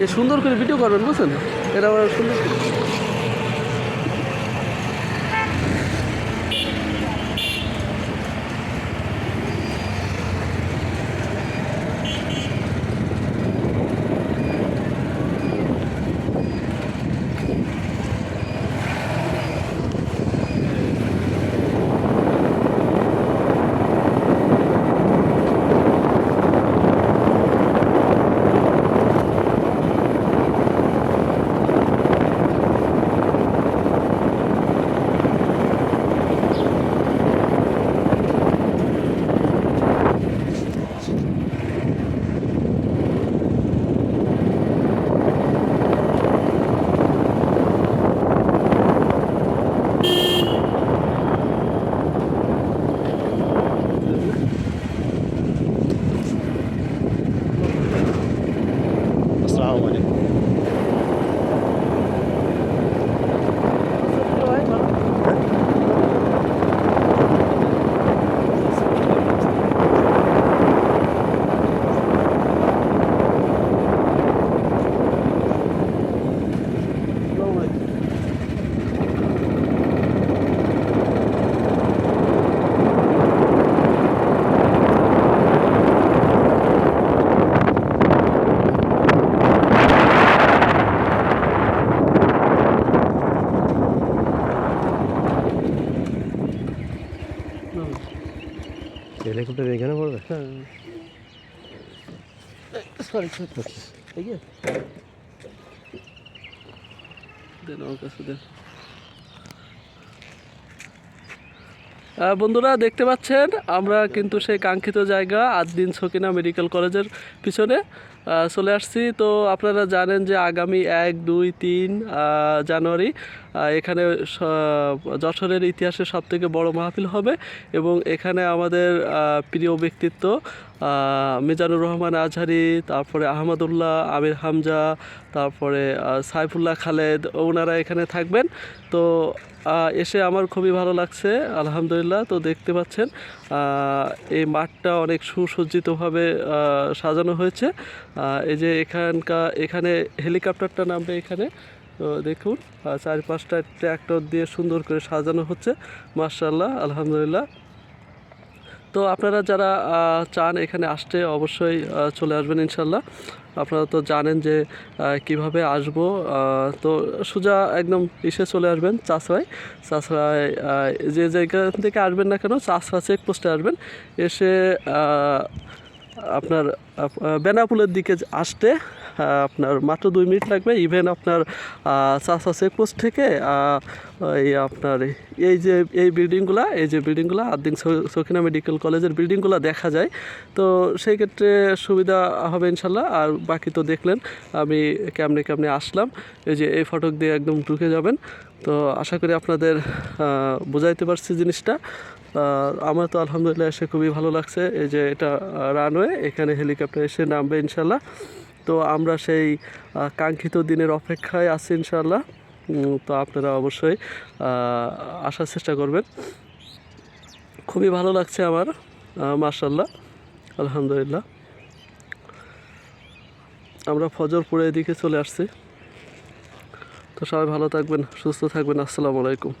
এ সুন্দর করে ভিডিও করবেন বুঝছেন? এটা আবার সুন্দর করে আসসালামু আলাইকুম হেলিকপ্টার এখানে পড়বে সরি ঠিক আছে দেন আমার কাছে বন্ধুরা দেখতে পাচ্ছেন, আমরা কিন্তু সেই কাঙ্ক্ষিত জায়গা আদিন সকিনা মেডিকেল কলেজের পিছনে চলে আসছি। তো আপনারা জানেন যে আগামী এক, দুই, তিন জানুয়ারি এখানে যশোরের ইতিহাসে সবথেকে বড় মাহফিল হবে এবং এখানে আমাদের প্রিয় ব্যক্তিত্ব মিজানুর রহমান আজহারি তারপরে আহমদুল্লাহ আমির হামজা তারপরে সাইফুল্লাহ খালেদ ওনারা এখানে থাকবেন। তো এসে আমার খুবই ভালো লাগছে আলহামদুলিল্লাহ। তো দেখতে পাচ্ছেন এই মাঠটা অনেক সুসজ্জিতভাবে সাজানো হয়েছে। এই যে এখানকার এখানে হেলিকপ্টারটা নামবে এখানে। তো দেখুন আহ, চার পাঁচটা ট্র্যাক্টর দিয়ে সুন্দর করে সাজানো হচ্ছে। মার্শাল্লাহ আলহামদুলিল্লাহ। তো আপনারা যারা চান এখানে আসতে অবশ্যই চলে আসবেন ইনশাল্লাহ আপনারা তো জানেন যে কীভাবে আসব তো সোজা একদম ইসে চলে আসবেন চাষরায়। চাষরায় যে জায়গা থেকে আসবেন না কেন, চাষরা চেকপোস্টে আসবেন। এসে আপনার, আপ- বেনাপুলের দিকে আসতে আপনার মাত্র দুই মিনিট লাগবে। ইভেন আপনার চাষা চেকপোস্ট থেকে এই আপনার এই যে, এই বিল্ডিংগুলো এই যে বিল্ডিংগুলো আদিন সখিনা মেডিকেল কলেজের বিল্ডিংগুলো দেখা যায়। তো সেই ক্ষেত্রে সুবিধা হবে ইনশাল্লাহ আর বাকি তো দেখলেন, আমি কেমনে কেমনে আসলাম। এই যে এই ফটক দিয়ে একদম ঢুকে যাবেন। তো আশা করি আপনাদের বোঝাইতে পারছি জিনিসটা। আমার তো আলহামদুলিল্লাহ এসে খুবই ভালো লাগছে। এই যে এটা রানওয়ে এখানে হেলিকপ্টার এসে নামবে ইনশাল্লাহ তো আমরা সেই কাঙ্ক্ষিত দিনের অপেক্ষায় আছি ইনশাল্লাহ তো আপনারা অবশ্যই আসার চেষ্টা করবেন। খুবই ভালো লাগছে আমার মার্শাল্লাহ আলহামদুলিল্লাহ। আমরা ফজরপুরে এদিকে চলে আসছি। তো সবাই ভালো থাকবেন, সুস্থ থাকবেন, আসসালামু আলাইকুম।